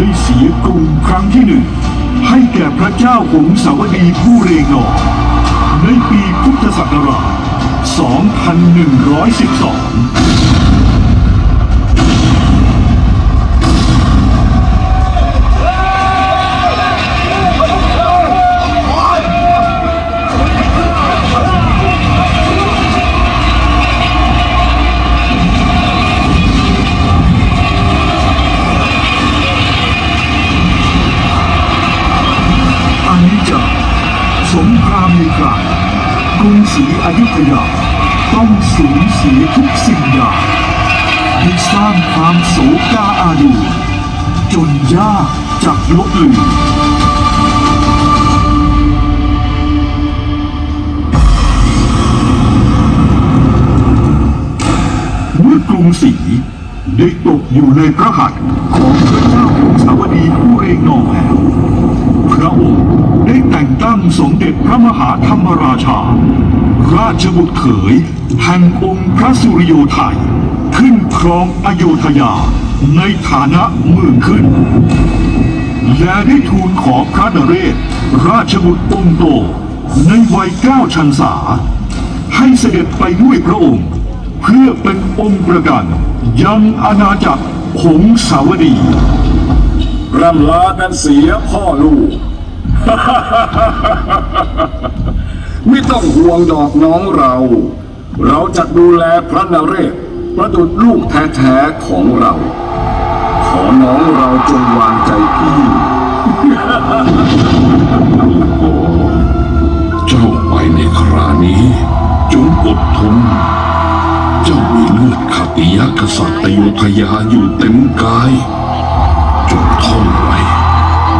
ได้เสียกรุงครั้งที่หนึ่ง ให้แก่พระเจ้าหงสาวดีผู้เรงอในปีพุทธศักราช 2112 โศกาอาดู จนยากจากลบลืมเมื่อกรุงศรีได้ตกอยู่ในพระหัตถ์ของพระเจ้าองสาวดีผู้เรงนองแล้ว พระองค์ได้แต่งตั้งสมเด็จพระมหาธรรมราชา ราชบุตรเขยแห่งองค์พระสุริโยไทย ครองอโยธยาในฐานะเมืองขึ้น และได้ทูลขอพระนเรศ ราชบุตรองค์โต ในวัยเก้าชันษา ให้เสด็จไปด้วยพระองค์ เพื่อเป็นองค์ประกันยังอาณาจักรหงสาวดีร่ำลากันเสียพ่อลูก ไม่ต้องห่วงดอกน้องเรา เราจะดูแลพระนเรศ ประดุจลูกแท้ๆของเรา ขอน้องเราจงวางใจพี่ เจ้าไปในครานี้ จงอดทน เจ้ามีเลือดขัติยกษัตริย์อโยธยาอยู่เต็มกาย จงท่องไว้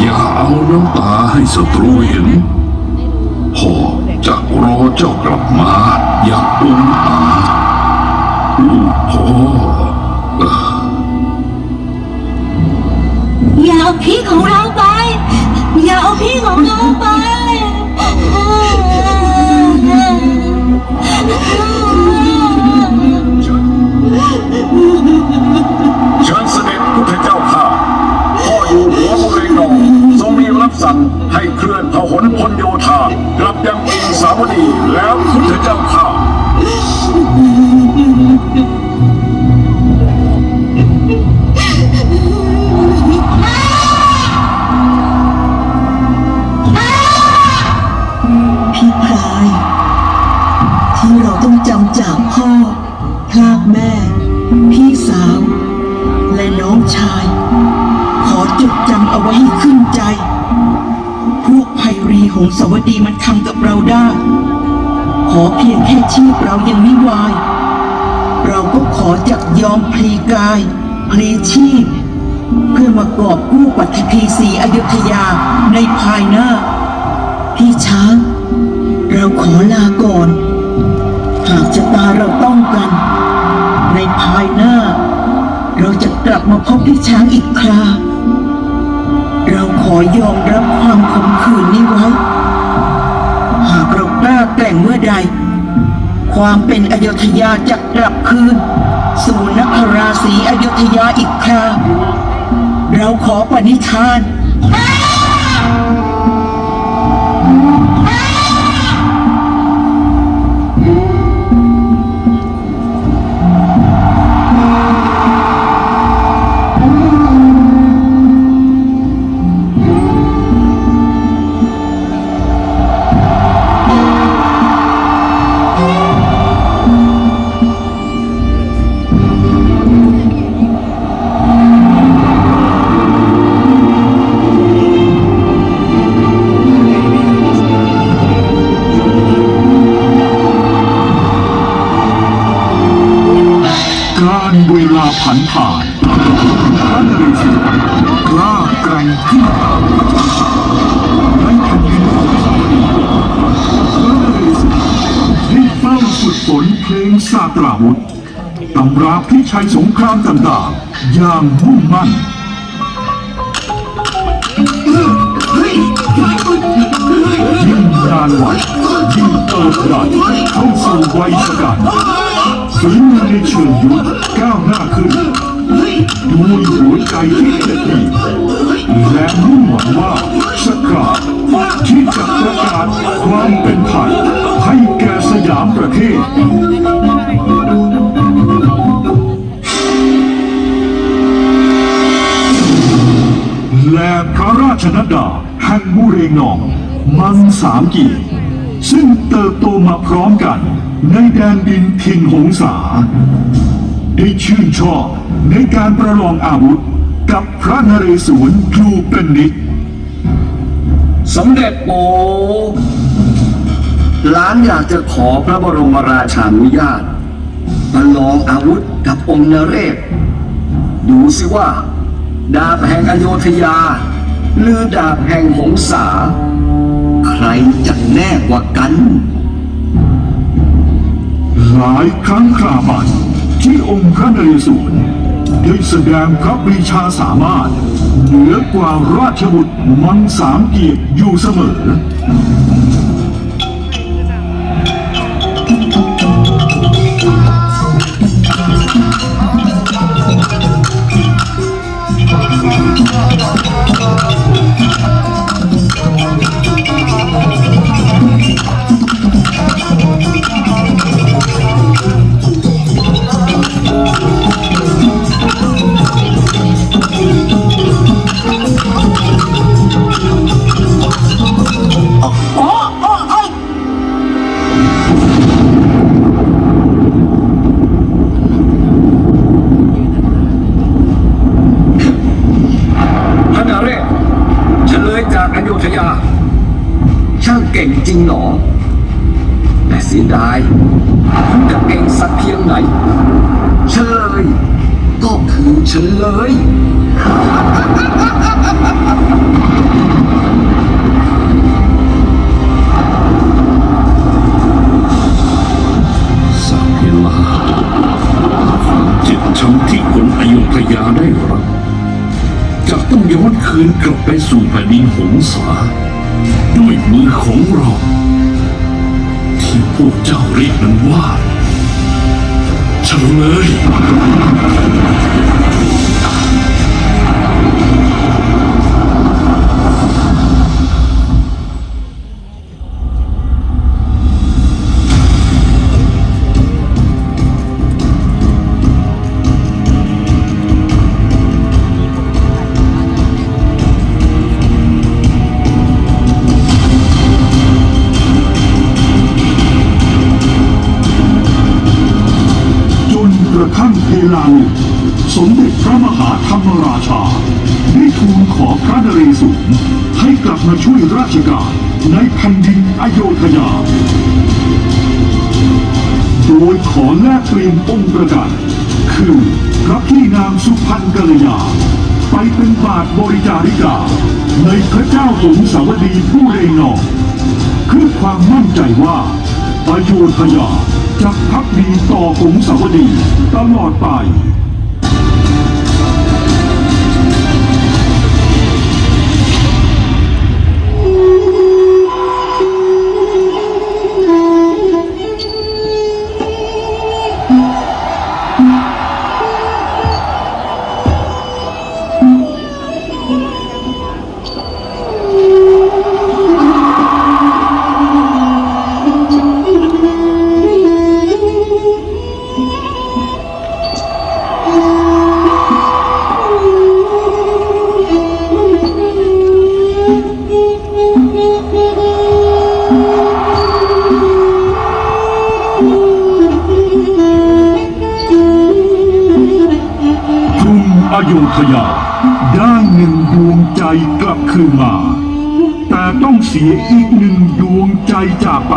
อย่าเอาน้ำตาให้ศัตรูเห็นพ่อจะรอเจ้ากลับมาอย่างองอา ออย่าเอาพี่ของเราไป อย่าเอาพี่ของเราไป เชิญเสด็จพุทธเจ้าข้าพ่ออยู่หัวบริโนองทรงมีรับสั่งให้เคลื่อนพหลพลโยธากลับยังองค์สาวดีแล้วพุทธเจ้าข้า เอาไว้ให้ขึ้นใจ พวกไพรีหงสาวดีมันทำกับเราได้ ขอเพียงแค่ชีพเรายังไม่วาย เราก็ขอจักยอมพลีกายพลีชีพ เพื่อมากอบกู้ปัตภีสีอยุธยาในภายหน้า พี่ช้าง เราขอลาก่อน หากจะตาเราต้องกัน ในภายหน้า เราจะกลับมาพบพี่ช้างอีกครา อยอมรับความขมขื่นนี้ไว้ หากเรากล้าแต่งเมื่อใด ความเป็นอโยธยาจะกลับคืน สู่นครราศีอโยธยาอีกคราเราขอปณิธานกา เวลาผันผ่านพระนเรศวรกล้าแกร่งขึ้นในแผ่นดินของสาวดีพระนเรศวรได้เฝ้าฝึกฝนเพลงสาตราวุธตำราพิชัยสงครามต่างๆ อย่างมุ่งมั่นยิ่งนานวันยิ่งเติบใหญ่เข้าสู่วัยสกัด ฝีมือในเชิงยุทธก้าวหน้าขึ้นด้วยหัวใจที่เด็ดเดี่ยวหวังว่าสกราดที่จะประกาศความเป็นไทยให้แก่สยามประเทศและพระราชนัดดาแห่งบุเรงนอง มังสามกีซึ่งเติบโตมาพร้อมกัน ในแดนดินถิ่นหงสา ได้ชื่นชอบในการประลองอาวุธกับพระนเรศวรอยู่เป็นนิดสมเด็จโปหลานอยากจะขอพระบรมราชานุญาตประลองอาวุธกับองค์นเรศ ดูสิว่า ดาบแห่งอโยธยา หรือดาบแห่งหงสา ใครจะแน่กว่ากัน หลายครั้งคราบันที่องค์พระนเรศวรได้แสดงพระปรีชาสามารถ เหนือกว่าราชบุตรมังสามเกียรติอยู่เสมอ เก่งจริงหนอ แต่เสียดายคุณจะเก่งสักเพียงไหน เฉลย ก็คือเฉลยสักเวลาความเจ็บช้ำที่คนอยุธยาได้รับจะต้องย้อนคืนกลับไปสู่แผ่นดินหงสา ด้วยมือของเรา ที่พวกเจ้าเรียกมันว่าเฉลย ขอแลกเปลี่ยนองค์ประกันคือพระพี่นางสุพรรณกัลยา ไปเป็นบาทบริจาริกา ในพระเจ้าหงสาวดีผู้เรนองคือความมั่นใจว่าอโยธยาจะพักดีต่อหงสาวดีตลอดไป อโยธยา ได้หนึ่งดวงใจกลับคืนมา แต่ต้องเสียอีกหนึ่งดวงใจจากไป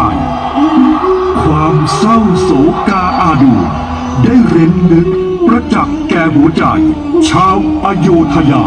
ความเศร้าโศกาอาดู ได้เร้นลึกประจักษ์แก่หัวใจ ชาวอโยธยา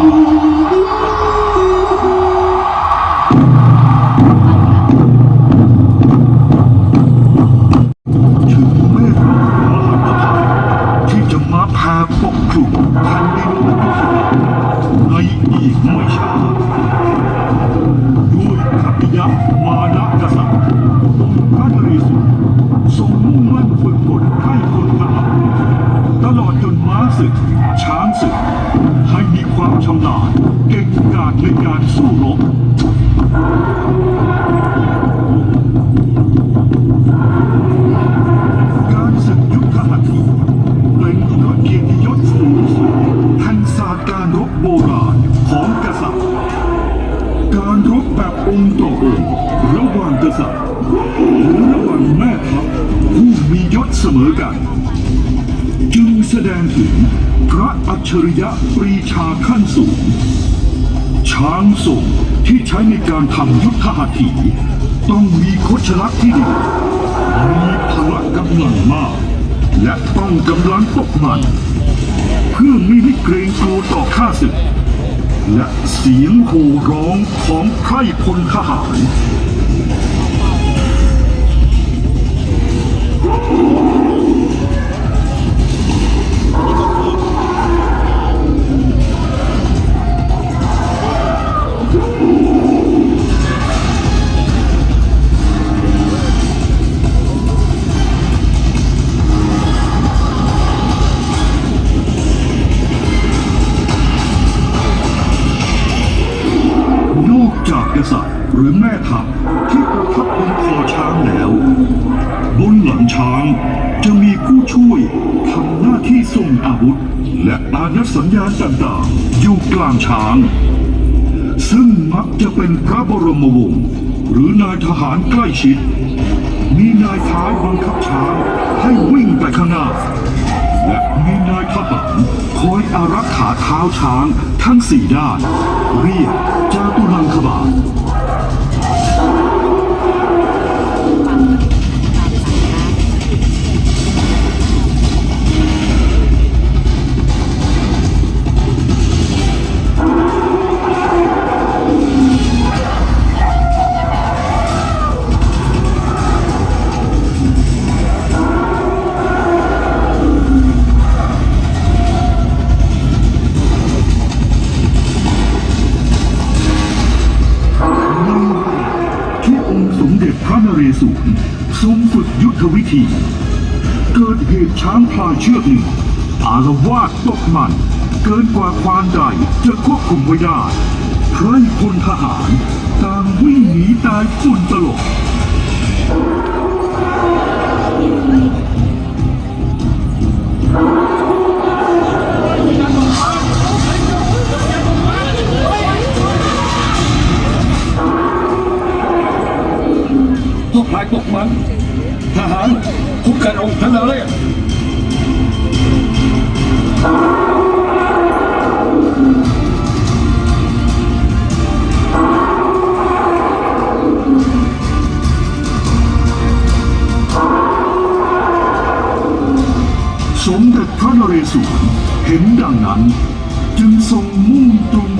างศึกามชำนาญเก่งกาจในการสู้รบการศึกยุทธหัตถีเป็นยศเกียรติยศสูงสุดแห่งศาสตร์การรบโบราณของกษัตริย์ การรบแบบองค์ต่อองค์ระหว่างกษัตริย์หรือระหว่างแม่ทัพผู้มียศเสมอกัน จึงแสดงถึงพระอัจฉริยะปรีชาขั้นสูง ช้างส่งที่ใช้ในการทำยุทธหัตถี ต้องมีโคชลักษณ์ที่ดี มีพละกำลังมาก และต้องกำลังตกมัน เพื่อไม่ให้เกรงกลัวต่อข้าศึก และเสียงโห่ร้องของไพร่พลทหาร ช้าง จะมีผู้ช่วยทำหน้าที่ส่งอาวุธ และอานัสัญญาณต่างๆ อยู่กลางช้าง ซึ่งมักจะเป็นพระบรมวงศ์หรือนายทหารใกล้ชิด มีนายท้ายบังคับช้างให้วิ่งไปข้างหน้า และมีนายทหารคอยอารักขาเท้าช้างทั้งสี่ด้าน เรียกจาตุรังคบาล ระนเรศวรทรงฝึกยุทธวิธี เกิดเหตุช้างพลาเชือกหนึ่ง อารวาสตกมัน เกินกว่าควานใดจะควบคุมไว้ได้ไพร่พลทหารต่างวิ่งหนีตายฝุ่นตลบ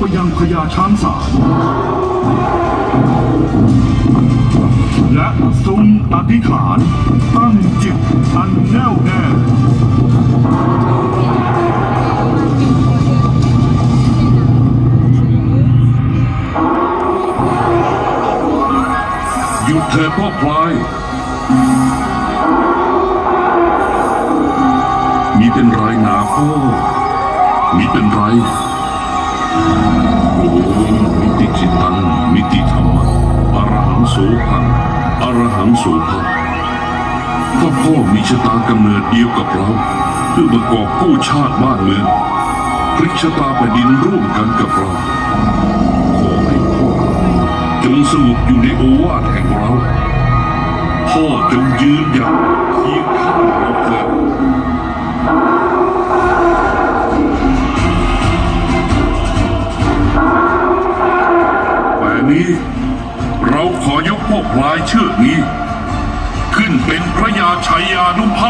ไปยังพญาช้างสารและทรงอธิษฐานตั้งจิตอันแน่วแน่หยุดเถิดพ่อพลายมีเป็นไรหนาพ่อมีเป็นไร มิติจิตัง มิติธรรมะอรหังโสภังอรหังโสภังถ้าพ่อมีชะตากำเนิดเดียวกับเรา เพื่อประกอบกู้ชาติบ้านเมืองพลิกชะตาแผ่นดินร่วมกันกับเรา ขอให้พ่อจงสงบอยู่ในโอวาทแห่งเรา พ่อจงยืนหยัดเคียงข้าง รายกพวายเชือกนี้ ขึ้นเป็นพระยาชัยยานุภาพ